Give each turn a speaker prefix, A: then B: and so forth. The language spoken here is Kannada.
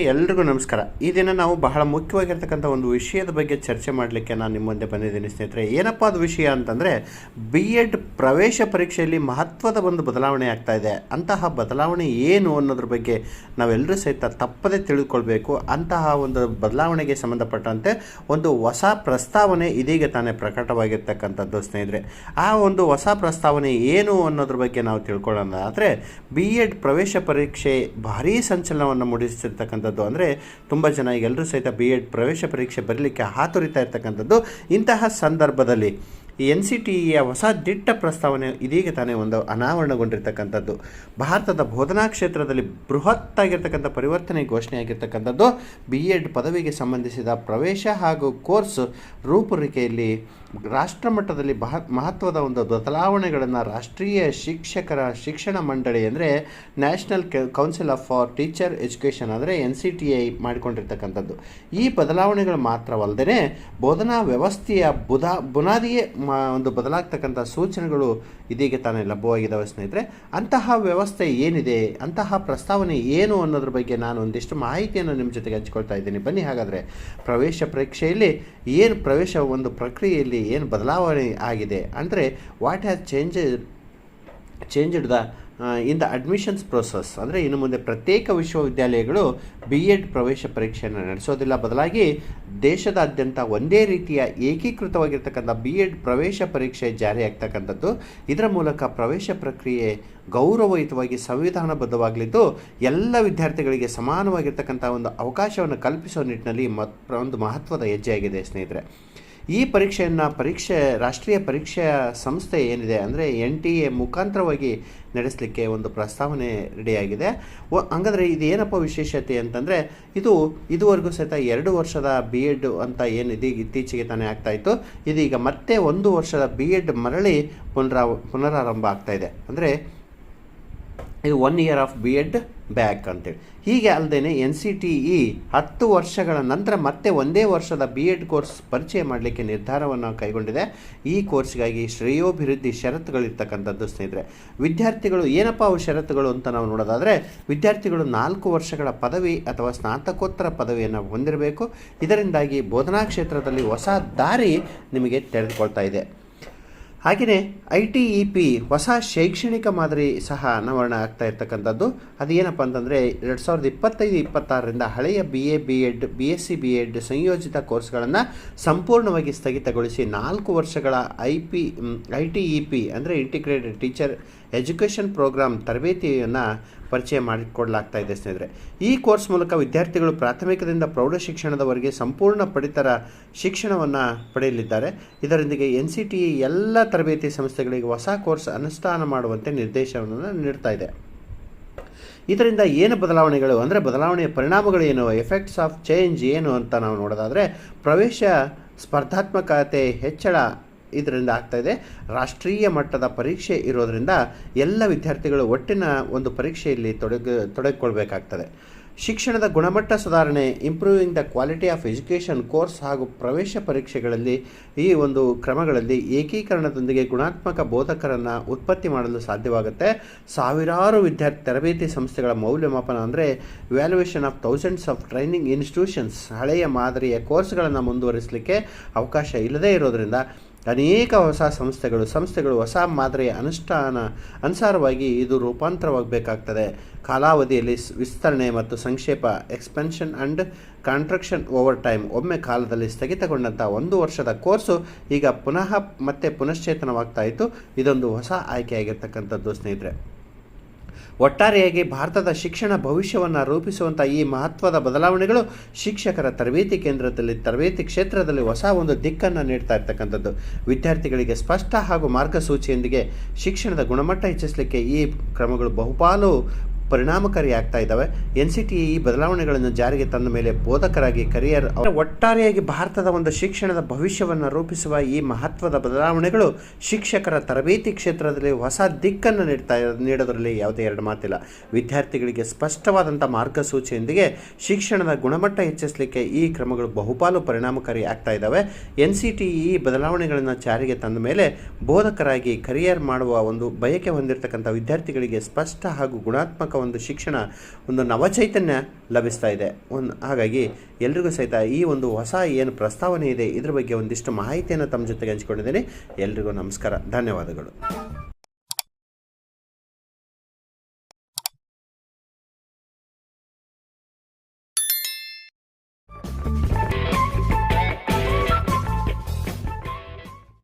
A: ಎಲ್ರಿಗೂ ನಮಸ್ಕಾರ. ಈ ದಿನ ನಾವು ಬಹಳ ಮುಖ್ಯವಾಗಿರ್ತಕ್ಕಂಥ ಒಂದು ವಿಷಯದ ಬಗ್ಗೆ ಚರ್ಚೆ ಮಾಡಲಿಕ್ಕೆ ನಾನು ನಿಮ್ಮ ಮುಂದೆ ಬಂದಿದ್ದೀನಿ ಸ್ನೇಹಿತರೆ. ಏನಪ್ಪ ಅದು ವಿಷಯ ಅಂತಂದರೆ ಬಿ ಎಡ್ ಪ್ರವೇಶ ಪರೀಕ್ಷೆಯಲ್ಲಿ ಮಹತ್ವದ ಒಂದು ಬದಲಾವಣೆ ಆಗ್ತಾ ಇದೆ. ಅಂತಹ ಬದಲಾವಣೆ ಏನು ಅನ್ನೋದ್ರ ಬಗ್ಗೆ ನಾವೆಲ್ಲರೂ ಸಹಿತ ತಪ್ಪದೇ ತಿಳಿದುಕೊಳ್ಬೇಕು ಅಂತಹ ಒಂದು ಬದಲಾವಣೆಗೆ ಸಂಬಂಧಪಟ್ಟಂತೆ ಒಂದು ಹೊಸ ಪ್ರಸ್ತಾವನೆ ಇದೀಗ ತಾನೇ ಪ್ರಕಟವಾಗಿರ್ತಕ್ಕಂಥದ್ದು ಸ್ನೇಹಿತರೆ. ಆ ಒಂದು ಹೊಸ ಪ್ರಸ್ತಾವನೆ ಏನು ಅನ್ನೋದ್ರ ಬಗ್ಗೆ ನಾವು ತಿಳ್ಕೊಳ್ಳೋಣ. ಆದರೆ ಬಿ ಎಡ್ ಪ್ರವೇಶ ಪರೀಕ್ಷೆ ಭಾರೀ ಸಂಚಲನವನ್ನು ಮೂಡಿಸಿರ್ತಕ್ಕಂಥದ್ದು ಅಂದರೆ ತುಂಬ ಜನ ಎಲ್ಲರೂ ಸಹಿತ ಬಿ ಎಡ್ ಪ್ರವೇಶ ಪರೀಕ್ಷೆ ಬರಲಿಕ್ಕೆ ಹಾತೊರಿತಾ ಇರ್ತಕ್ಕಂಥದ್ದು ಇಂತಹ ಸಂದರ್ಭದಲ್ಲಿ. ಈ ಎನ್ ಸಿ ಟಿ ಇಯ ಹೊಸ ದಿಟ್ಟ ಪ್ರಸ್ತಾವನೆ ಇದೀಗ ತಾನೇ ಒಂದು ಅನಾವರಣಗೊಂಡಿರ್ತಕ್ಕಂಥದ್ದು. ಭಾರತದ ಬೋಧನಾ ಕ್ಷೇತ್ರದಲ್ಲಿ ಬೃಹತ್ತಾಗಿರ್ತಕ್ಕಂಥ ಪರಿವರ್ತನೆ ಘೋಷಣೆ ಆಗಿರ್ತಕ್ಕಂಥದ್ದು ಬಿ ಎಡ್ ಪದವಿಗೆ ಸಂಬಂಧಿಸಿದ ಪ್ರವೇಶ ಹಾಗೂ ಕೋರ್ಸ್ ರೂಪುರೇಖೆಯಲ್ಲಿ ರಾಷ್ಟ್ರ ಮಟ್ಟದಲ್ಲಿ ಬಹ, ಮಹತ್ವದ ಒಂದು ಬದಲಾವಣೆಗಳನ್ನು ರಾಷ್ಟ್ರೀಯ ಶಿಕ್ಷಕರ ಶಿಕ್ಷಣ ಮಂಡಳಿ ಅಂದರೆ national council of for teacher education ಅಂದರೆ ಎನ್ ಸಿ ಟಿ ಐ ಮಾಡಿಕೊಂಡಿರ್ತಕ್ಕಂಥದ್ದು. ಈ ಬದಲಾವಣೆಗಳು ಮಾತ್ರವಲ್ಲದೆ ಬೋಧನಾ ವ್ಯವಸ್ಥೆಯ ಬುಧ, ಬುನಾದಿಯೇ ಒಂದು ಬದಲಾಗ್ತಕ್ಕಂಥ ಸೂಚನೆಗಳು ಇದೀಗ ತಾನೇ ಲಭ್ಯವಾಗಿದ್ದಾವೆ ಸ್ನೇಹಿತರೆ. ಅಂತಹ ವ್ಯವಸ್ಥೆ ಏನಿದೆ? ಅಂತಹ ಪ್ರಸ್ತಾವನೆ ಏನು ಅನ್ನೋದ್ರ ಬಗ್ಗೆ ನಾನು ಒಂದಿಷ್ಟು ಮಾಹಿತಿಯನ್ನು ನಿಮ್ಮ ಜೊತೆಗೆ ಹಂಚ್ಕೊಳ್ತಾ ಇದ್ದೀನಿ. ಬನ್ನಿ, ಹಾಗಾದರೆ ಪ್ರವೇಶ ಪರೀಕ್ಷೆಯಲ್ಲಿ ಏನು ಪ್ರವೇಶ ಒಂದು ಪ್ರಕ್ರಿಯೆಯಲ್ಲಿ ಏನು ಬದಲಾವಣೆ ಆಗಿದೆ? ಅಂದರೆ what has change changed the in the admissions process ಅಂದರೆ ಇನ್ನು ಮುಂದೆ ಪ್ರತ್ಯೇಕ ವಿಶ್ವವಿದ್ಯಾಲಯಗಳು ಬಿ ಎಡ್ ಪ್ರವೇಶ ಪರೀಕ್ಷೆಯನ್ನು ನಡೆಸೋದಿಲ್ಲ. ಬದಲಾಗಿ ದೇಶದಾದ್ಯಂತ ಒಂದೇ ರೀತಿಯ ಏಕೀಕೃತವಾಗಿರ್ತಕ್ಕಂಥ ಬಿ ಎಡ್ ಪ್ರವೇಶ ಪರೀಕ್ಷೆ ಜಾರಿಯಾಗ್ತಕ್ಕಂಥದ್ದು ಇದರ ಮೂಲಕ ಪ್ರವೇಶ ಪ್ರಕ್ರಿಯೆ ಗೌರವಯುತವಾಗಿ, ಸಂವಿಧಾನಬದ್ಧವಾಗಲಿದ್ದು, ಎಲ್ಲ ವಿದ್ಯಾರ್ಥಿಗಳಿಗೆ ಸಮಾನವಾಗಿರ್ತಕ್ಕಂಥ ಒಂದು ಅವಕಾಶವನ್ನು ಕಲ್ಪಿಸುವ ನಿಟ್ಟಿನಲ್ಲಿ ಮತ್, ಒಂದು ಮಹತ್ವದ ಹೆಜ್ಜೆಯಾಗಿದೆ ಸ್ನೇಹಿತರೆ. ಈ ಪರೀಕ್ಷೆಯನ್ನು ಪರೀಕ್ಷೆ, ರಾಷ್ಟ್ರೀಯ ಪರೀಕ್ಷೆಯ ಸಂಸ್ಥೆ ಏನಿದೆ ಅಂದರೆ ಎನ್ ಟಿ ಎ ಮುಖಾಂತರವಾಗಿ ನಡೆಸಲಿಕ್ಕೆ ಒಂದು ಪ್ರಸ್ತಾವನೆ ರೆಡಿಯಾಗಿದೆ. ಹಂಗಾದ್ರೆ ಇದು ಏನಪ್ಪ ವಿಶೇಷತೆ ಅಂತಂದರೆ ಇದು, ಇದುವರೆಗೂ ಸಹಿತ ಎರಡು ವರ್ಷದ ಬಿ ಎಡ್ ಅಂತ ಏನಿದೆ ಇತ್ತೀಚೆಗೆ ತಾನೇ ಆಗ್ತಾಯಿತ್ತು ಇದೀಗ ಮತ್ತೆ ಒಂದು ವರ್ಷದ ಬಿ ಎಡ್ ಮರಳಿ ಪುನರಾ ಪುನರಾರಂಭ ಆಗ್ತಾಯಿದೆ ಅಂದರೆ ಇದು one year of B Ed back ಅಂತೇಳಿ. ಹೀಗೆ ಅಲ್ಲದೆ ಎನ್ ಸಿ ಟಿ ಇ ಹತ್ತು ವರ್ಷಗಳ ನಂತರ ಮತ್ತೆ ಒಂದೇ ವರ್ಷದ ಬಿ ಎಡ್ ಕೋರ್ಸ್ ಪರಿಚಯ ಮಾಡಲಿಕ್ಕೆ ನಿರ್ಧಾರವನ್ನು ಕೈಗೊಂಡಿದೆ. ಈ ಕೋರ್ಸ್ಗಾಗಿ ಶ್ರೇಯೋಭಿವೃದ್ಧಿ ಷರತ್ತುಗಳಿರ್ತಕ್ಕಂಥದ್ದು ಸ್ನೇಹಿತರೆ. ವಿದ್ಯಾರ್ಥಿಗಳು ಏನಪ್ಪ ಅವು ಷರತ್ತುಗಳು ಅಂತ ನಾವು ನೋಡೋದಾದರೆ, ವಿದ್ಯಾರ್ಥಿಗಳು ನಾಲ್ಕು ವರ್ಷಗಳ ಪದವಿ ಅಥವಾ ಸ್ನಾತಕೋತ್ತರ ಪದವಿಯನ್ನು ಹೊಂದಿರಬೇಕು. ಇದರಿಂದಾಗಿ ಬೋಧನಾ ಕ್ಷೇತ್ರದಲ್ಲಿ ಹೊಸ ದಾರಿ ನಿಮಗೆ ತೆರೆದುಕೊಳ್ತಾ ಇದೆ. ಹಾಗೆಯೇ ಐ ಟಿ ಇ ಪಿ ಹೊಸ ಶೈಕ್ಷಣಿಕ ಮಾದರಿ ಸಹ ಅನಾವರಣ ಆಗ್ತಾ ಇರ್ತಕ್ಕಂಥದ್ದು. ಅದು ಏನಪ್ಪ ಅಂತಂದರೆ ಎರಡು ಸಾವಿರದ ಇಪ್ಪತ್ತೈದು, ಇಪ್ಪತ್ತಾರರಿಂದ ಹಳೆಯ B A B Ed B S C B Ed ಸಂಯೋಜಿತ ಕೋರ್ಸ್ಗಳನ್ನು ಸಂಪೂರ್ಣವಾಗಿ ಸ್ಥಗಿತಗೊಳಿಸಿ ನಾಲ್ಕು ವರ್ಷಗಳ I P I T E P ಅಂದರೆ ಇಂಟಿಗ್ರೇಟೆಡ್ ಟೀಚರ್ ಎಜುಕೇಷನ್ ಪ್ರೋಗ್ರಾಮ್ ತರಬೇತಿಯನ್ನು ಪರಿಚಯ ಮಾಡಿಕೊಡಲಾಗ್ತಾ ಇದೆ ಸ್ನೇಹಿತರೆ. ಈ ಕೋರ್ಸ್ ಮೂಲಕ ವಿದ್ಯಾರ್ಥಿಗಳು ಪ್ರಾಥಮಿಕದಿಂದ ಪ್ರೌಢ ಶಿಕ್ಷಣದವರೆಗೆ ಸಂಪೂರ್ಣ ಪಡಿತರ ಶಿಕ್ಷಣವನ್ನು ಪಡೆಯಲಿದ್ದಾರೆ. ಇದರೊಂದಿಗೆ ಎನ್ ಸಿ ಟಿ ಎಲ್ಲ ತರಬೇತಿ ಸಂಸ್ಥೆಗಳಿಗೆ ಹೊಸ ಕೋರ್ಸ್ ಅನುಷ್ಠಾನ ಮಾಡುವಂತೆ ನಿರ್ದೇಶನವನ್ನು ನೀಡ್ತಾ ಇದೆ. ಇದರಿಂದ ಏನು ಬದಲಾವಣೆಗಳು ಅಂದರೆ ಬದಲಾವಣೆಯ ಪರಿಣಾಮಗಳು ಏನು ಎಫೆಕ್ಟ್ಸ್ ಆಫ್ ಚೇಂಜ್ ಏನು ಅಂತ ನಾವು ನೋಡೋದಾದರೆ ಪ್ರವೇಶ ಸ್ಪರ್ಧಾತ್ಮಕತೆ ಹೆಚ್ಚಳ ಇದರಿಂದ ಆಗ್ತಾಯಿದೆ ರಾಷ್ಟ್ರೀಯ ಮಟ್ಟದ ಪರೀಕ್ಷೆ ಇರೋದರಿಂದ ಎಲ್ಲ ವಿದ್ಯಾರ್ಥಿಗಳು ಒಟ್ಟಿನ ಒಂದು ಪರೀಕ್ಷೆಯಲ್ಲಿ ತೊಡಗ, ತೊಡಗಿಕೊಳ್ಬೇಕಾಗ್ತದೆ. ಶಿಕ್ಷಣದ ಗುಣಮಟ್ಟ ಸುಧಾರಣೆ improving the quality of education course ಹಾಗೂ ಪ್ರವೇಶ ಪರೀಕ್ಷೆಗಳಲ್ಲಿ ಈ ಒಂದು ಕ್ರಮಗಳಲ್ಲಿ ಏಕೀಕರಣದೊಂದಿಗೆ ಗುಣಾತ್ಮಕ ಬೋಧಕರನ್ನು ಉತ್ಪತ್ತಿ ಮಾಡಲು ಸಾಧ್ಯವಾಗುತ್ತೆ. ಸಾವಿರಾರು ವಿದ್ಯಾರ್ಥಿ ತರಬೇತಿ ಸಂಸ್ಥೆಗಳ ಮೌಲ್ಯಮಾಪನ ಅಂದರೆ valuation of thousands of training institutions ಹಳೆಯ ಮಾದರಿಯ ಕೋರ್ಸ್ಗಳನ್ನು ಮುಂದುವರಿಸಲಿಕ್ಕೆ ಅವಕಾಶ ಇಲ್ಲದೇ ಇರೋದರಿಂದ ಅನೇಕ ಹೊಸ ಸಂಸ್ಥೆಗಳು ಸಂಸ್ಥೆಗಳು ಹೊಸ ಮಾದರಿಯ ಅನುಷ್ಠಾನ, ಅನುಸಾರವಾಗಿ ಇದು ರೂಪಾಂತರವಾಗಬೇಕಾಗ್ತದೆ. ಕಾಲಾವಧಿಯಲ್ಲಿ ವಿಸ್ತರಣೆ ಮತ್ತು ಸಂಕ್ಷೇಪ expansion and contraction over time ಒಮ್ಮೆ ಕಾಲದಲ್ಲಿ ಸ್ಥಗಿತಗೊಂಡಂಥ ಒಂದು ವರ್ಷದ ಕೋರ್ಸು ಈಗ ಪುನಃ ಮತ್ತೆ ಪುನಶ್ಚೇತನವಾಗ್ತಾ ಇತ್ತು. ಇದೊಂದು ಹೊಸ ಆಯ್ಕೆಯಾಗಿರ್ತಕ್ಕಂಥದ್ದು ಸ್ನೇಹಿತರೆ. ಒಟ್ಟಾರೆಯಾಗಿ ಭಾರತದ ಶಿಕ್ಷಣ ಭವಿಷ್ಯವನ್ನು ರೂಪಿಸುವಂಥ ಈ ಮಹತ್ವದ ಬದಲಾವಣೆಗಳು ಶಿಕ್ಷಕರ ತರಬೇತಿ ಕೇಂದ್ರದಲ್ಲಿ, ತರಬೇತಿ ಕ್ಷೇತ್ರದಲ್ಲಿ ಹೊಸ ಒಂದು ದಿಕ್ಕನ್ನು ನೀಡ್ತಾ ಇರ್ತಕ್ಕಂಥದ್ದು. ವಿದ್ಯಾರ್ಥಿಗಳಿಗೆ ಸ್ಪಷ್ಟ ಹಾಗೂ ಮಾರ್ಗಸೂಚಿಯೊಂದಿಗೆ ಶಿಕ್ಷಣದ ಗುಣಮಟ್ಟ ಹೆಚ್ಚಿಸಲಿಕ್ಕೆ ಈ ಕ್ರಮಗಳು ಬಹುಪಾಲು ಪರಿಣಾಮಕಾರಿ ಆಗ್ತಾ ಇದ್ದಾವೆ. ಎನ್ ಸಿ ಟಿ ಈ ಬದಲಾವಣೆಗಳನ್ನು ಜಾರಿಗೆ ತಂದ ಮೇಲೆ ಬೋಧಕರಾಗಿ ಕರಿಯರ್ ಒಟ್ಟಾರೆಯಾಗಿ ಭಾರತದ ಒಂದು ಶಿಕ್ಷಣದ ಭವಿಷ್ಯವನ್ನು ರೂಪಿಸುವ ಈ ಮಹತ್ವದ ಬದಲಾವಣೆಗಳು ಶಿಕ್ಷಕರ ತರಬೇತಿ ಕ್ಷೇತ್ರದಲ್ಲಿ ಹೊಸ ದಿಕ್ಕನ್ನು ನೀಡ್ತಾ ನೀಡೋದರಲ್ಲಿ ಯಾವುದೇ ಎರಡು ಮಾತಿಲ್ಲ. ವಿದ್ಯಾರ್ಥಿಗಳಿಗೆ ಸ್ಪಷ್ಟವಾದಂಥ ಮಾರ್ಗಸೂಚಿಯೊಂದಿಗೆ ಶಿಕ್ಷಣದ ಗುಣಮಟ್ಟ ಹೆಚ್ಚಿಸಲಿಕ್ಕೆ ಈ ಕ್ರಮಗಳು ಬಹುಪಾಲು ಪರಿಣಾಮಕಾರಿ ಆಗ್ತಾ ಇದ್ದಾವೆ. ಎನ್ ಸಿ ಟಿ ಈ ಬದಲಾವಣೆಗಳನ್ನು ಜಾರಿಗೆ ತಂದ ಮೇಲೆ ಬೋಧಕರಾಗಿ ಕರಿಯರ್ ಮಾಡುವ ಒಂದು ಬಯಕೆ ಹೊಂದಿರತಕ್ಕಂಥ ವಿದ್ಯಾರ್ಥಿಗಳಿಗೆ ಸ್ಪಷ್ಟ ಹಾಗೂ ಗುಣಾತ್ಮಕ ಒಂದು ಶಿಕ್ಷಣ, ಒಂದು ನವಚೈತನ್ಯ ಲಭಿಸ್ತಾ ಇದೆ. ಒಂದು, ಹಾಗಾಗಿ ಎಲ್ರಿಗೂ ಸಹಿತ ಈ ಒಂದು ಹೊಸ ಏನು ಪ್ರಸ್ತಾವನೆ ಇದೆ, ಇದ್ರ ಬಗ್ಗೆ ಒಂದಿಷ್ಟು ಮಾಹಿತಿಯನ್ನು ತಮ್ಮ ಜೊತೆಗೆ ಹಂಚಿಕೊಂಡಿದ್ದೀನಿ. ಎಲ್ರಿಗೂ ನಮಸ್ಕಾರ, ಧನ್ಯವಾದಗಳು.